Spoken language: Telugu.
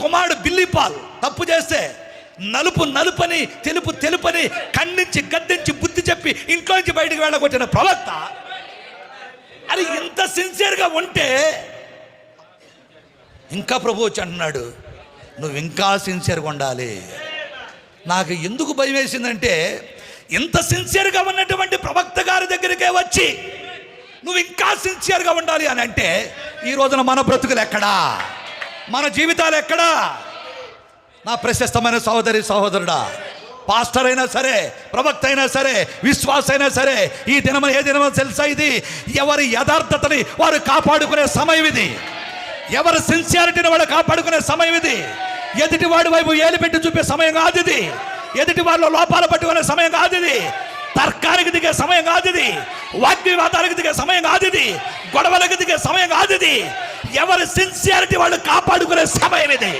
కుమారుడు బిల్లిపాల్ తప్పు చేస్తే నలుపు నలుపని తెలుపు తెలుపని ఖండించి గద్దించి బుద్ధి చెప్పి ఇంట్లోంచి బయటికి వెళ్ళగొట్టిన ప్రవక్త. అది ఇంత సిన్సియర్గా ఉంటే ఇంకా ప్రభు వచ్చి అంటున్నాడు నువ్వు ఇంకా సిన్సియర్గా ఉండాలి. నాకు ఎందుకు భయం వేసిందంటే ఇంత సిన్సియర్గా ఉన్నటువంటి ప్రవక్త గారి దగ్గరికే వచ్చి నువ్వు ఇంకా సిన్సియర్గా ఉండాలి అని అంటే ఈ రోజున మన బ్రతుకులు ఎక్కడా? మన జీవితాలు ఎక్కడా? నా ప్రశస్తమైన సహోదరి సహోదరుడా పాస్టర్ అయినా సరే ప్రవక్త అయినా సరే విశ్వాస అయినా సరే ఈ దినం ఏ దినమో తెలుసా ఇది? ఎవరి యథార్థతని వారు కాపాడుకునే సమయం ఇది. ఎవరి సిన్సియారిటీని వాడు కాపాడుకునే సమయం ఇది. ఎదుటి వాడి వైపు ఏలు పెట్టి చూపే సమయం కాదు ఇది. ఎదుటి వాళ్ళ లోపాలు పట్టుకునే సమయం కాదు ఇది. తర్కానికి దిగే సమయం కాదు ఇది. వాగ్వివాదాలకు దిగే సమయం కాదు ఇది. గొడవలకు దిగే సమయం కాదు ఇది. ఎవరి సిన్సియారిటీ వాళ్ళు కాపాడుకునే సమయం ఇది.